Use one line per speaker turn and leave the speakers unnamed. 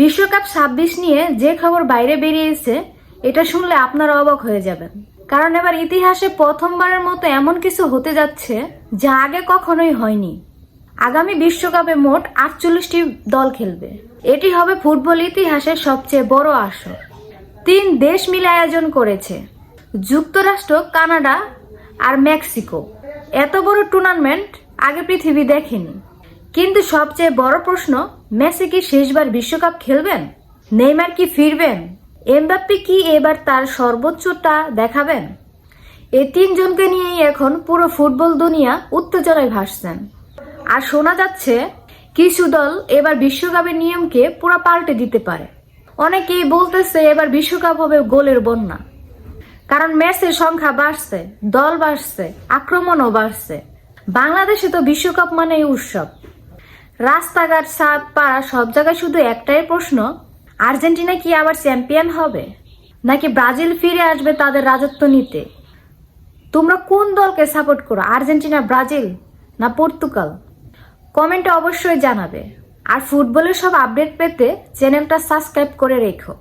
বিশ্বকাপ ছাব্বিশ নিয়ে যে খবর বাইরে বেরিয়েছে, এটা শুনলে আপনারা অবাক হয়ে যাবেন। কারণ এবার ইতিহাসে প্রথমবারের মতো এমন কিছু হতে যাচ্ছে যা আগে কখনোই হয়নি। আগামী বিশ্বকাপে মোট আটচল্লিশটি দল খেলবে। এটি হবে ফুটবল ইতিহাসের সবচেয়ে বড় আসর। তিন দেশ মিলে আয়োজন করেছে। যুক্তরাষ্ট্র, কানাডা আর মেক্সিকো। এত বড় টুর্নামেন্ট আগে পৃথিবী দেখেনি। কিন্তু সবচেয়ে বড় প্রশ্ন, মেসি কি শেষবার বিশ্বকাপ খেলবেন? নেইমার কি ফিরবেন? এমবাপ্পি কি এবার তার সর্বোচ্চটা দেখাবেন? এই তিনজনকে নিয়েই এখন পুরো ফুটবল দুনিয়া উত্তেজনায় ভাসছেন। আর শোনা যাচ্ছে, কিছু দল এবার বিশ্বকাপের নিয়মকে পুরো পাল্টে দিতে পারে। অনেকেই বলতেছে এবার বিশ্বকাপ হবে গোলের বন্যা। কারণ ম্যাচের সংখ্যা বাড়ছে, দল বাড়ছে, আক্রমণও বাড়ছে। বাংলাদেশে তো বিশ্বকাপ মানেই উৎসব। রাস্তাঘাট, সাপ, পাড়া, সব জায়গায় শুধু একটাই প্রশ্ন, আর্জেন্টিনা কি আবার চ্যাম্পিয়ন হবে? নাকি ব্রাজিল ফিরে আসবে তাদের রাজত্ব নিতে? তোমরা কোন দলকে সাপোর্ট করো, আর্জেন্টিনা, ব্রাজিল না পর্তুগাল? কমেন্টে অবশ্যই জানাবে। আর ফুটবলের সব আপডেট পেতে চ্যানেলটা সাবস্ক্রাইব করে রেখো।